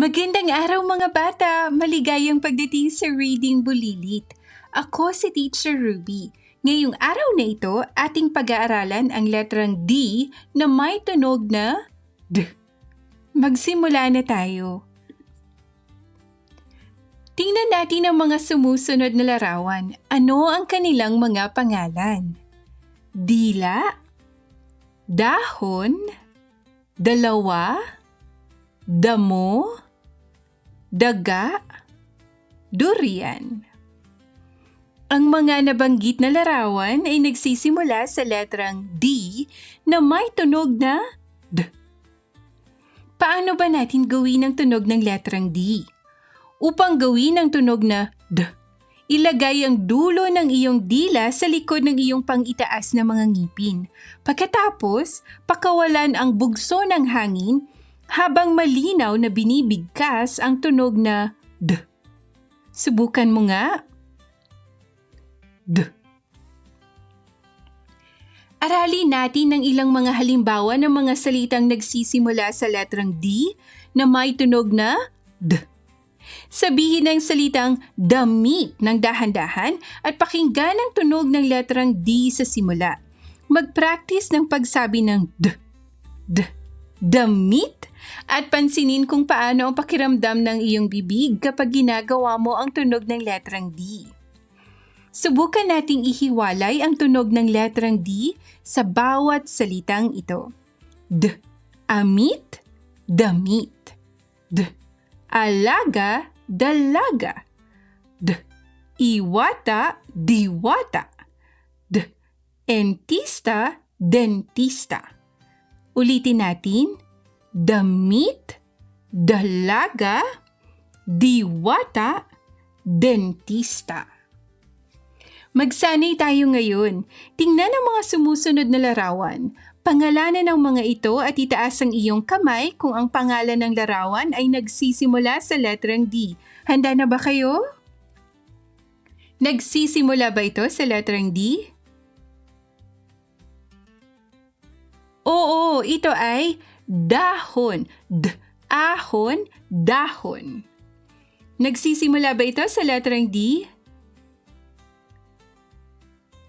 Magandang araw mga bata! Maligayang pagdating sa Reading Bulilit. Ako si Teacher Ruby. Ngayong araw na ito, ating pag-aaralan ang letrang D na may tunog na D. Magsimula na tayo. Tingnan natin ang mga sumusunod na larawan. Ano ang kanilang mga pangalan? Dila, dahon, dalawa, damo, daga, durian. Ang mga nabanggit na larawan ay nagsisimula sa letrang D na may tunog na D. Paano ba natin gawin ang tunog ng letrang D? Upang gawin ang tunog na D, ilagay ang dulo ng iyong dila sa likod ng iyong pangitaas na mga ngipin. Pagkatapos, pakawalan ang bugso ng hangin habang malinaw na binibigkas ang tunog na D. Subukan mo nga. D. Aralin natin ng ilang mga halimbawa ng mga salitang nagsisimula sa letrang D na may tunog na D. Sabihin ang salitang damit ng dahan-dahan at pakinggan ang tunog ng letrang D sa simula. Mag-practice ng pagsabi ng D. D. Damit at pansinin kung paano ang pakiramdam ng iyong bibig kapag ginagawa mo ang tunog ng letrang D. Subukan nating ihiwalay ang tunog ng letrang D sa bawat salitang ito. D. Amit, damit. D. Alaga, dalaga. D. Iwata, diwata. D. Entista, dentista. Ulitin natin. Damit, dalaga, diwata, dentista. Magsanay tayo ngayon. Tingnan ang mga sumusunod na larawan. Pangalanan ng mga ito at itaas ang iyong kamay kung ang pangalan ng larawan ay nagsisimula sa letrang D. Handa na ba kayo? Nagsisimula ba ito sa letrang D? Oo, ito ay dahon. D, ahon, dahon. Nagsisimula ba ito sa letrang D?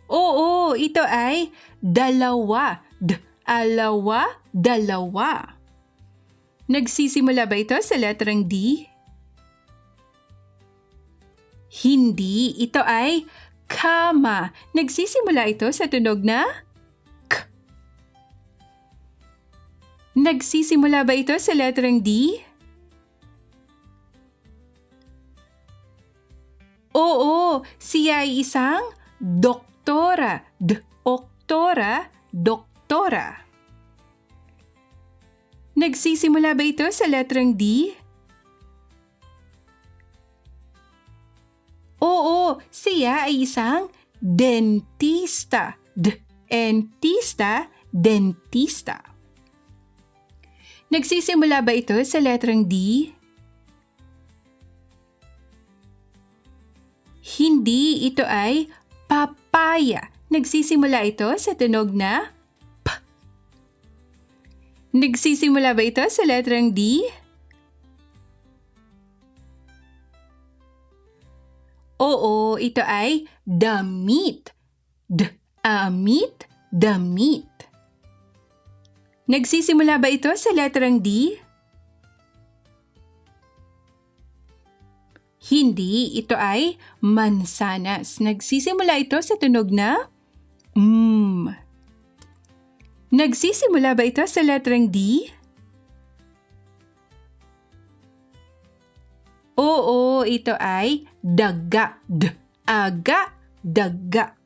Oo, ito ay dalawa. D, alawa, dalawa. Nagsisimula ba ito sa letrang D? Hindi, ito ay kama. Nagsisimula ito sa tunog na Nagsisimula ba ito sa letrang D? Oo, siya ay isang doktora. D, oktora, doktora. Nagsisimula ba ito sa letrang D? Oo, siya ay isang dentista. D, entista, dentista. Nagsisimula ba ito sa letrang D? Hindi, ito ay papaya. Nagsisimula ito sa tunog na P. Nagsisimula ba ito sa letrang D? Oo, ito ay damit. D, amit, damit. Nagsisimula ba ito sa letrang D? Hindi, ito ay mansanas. Nagsisimula ito sa tunog na M. Nagsisimula ba ito sa letrang D? Oo, ito ay daga. D, aga, daga.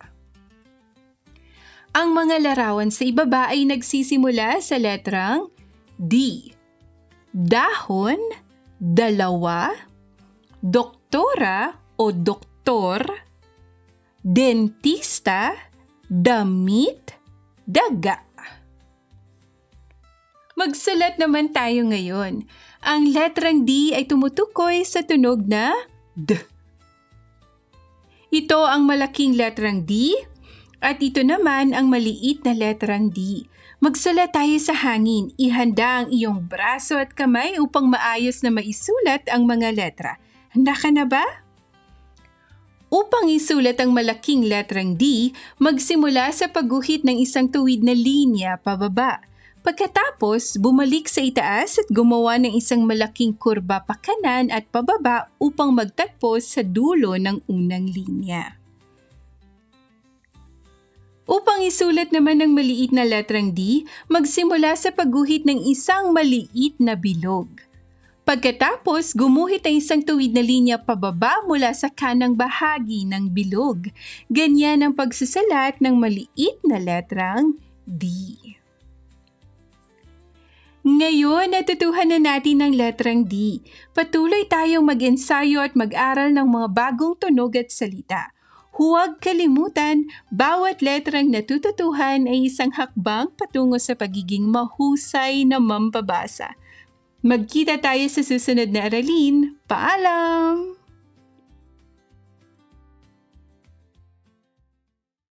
Ang mga larawan sa ibaba ay nagsisimula sa letrang D. Dahon, dalawa, doktora o doktor, dentista, damit, daga. Magsulat naman tayo ngayon. Ang letrang D ay tumutukoy sa tunog na D. Ito ang malaking letrang D at ito naman ang maliit na letrang D. Magsulat tayo sa hangin. Ihanda ang iyong braso at kamay upang maayos na maisulat ang mga letra. Handa ka na ba? Upang isulat ang malaking letrang D, magsimula sa pagguhit ng isang tuwid na linya pababa. Pagkatapos, bumalik sa itaas at gumawa ng isang malaking kurba pakanan at pababa upang magtagpo sa dulo ng unang linya. Isulat naman ng maliit na letrang D, magsimula sa pagguhit ng isang maliit na bilog. Pagkatapos, gumuhit ang isang tuwid na linya pababa mula sa kanang bahagi ng bilog. Ganyan ang pagsusulat ng maliit na letrang D. Ngayon, natutuhan na natin ang letrang D. Patuloy tayong mag-ensayo at mag-aral ng mga bagong tunog at salita. Huwag kalimutan, bawat letrang natututuhan ay isang hakbang patungo sa pagiging mahusay na mambabasa. Magkita tayo sa susunod na aralin. Paalam!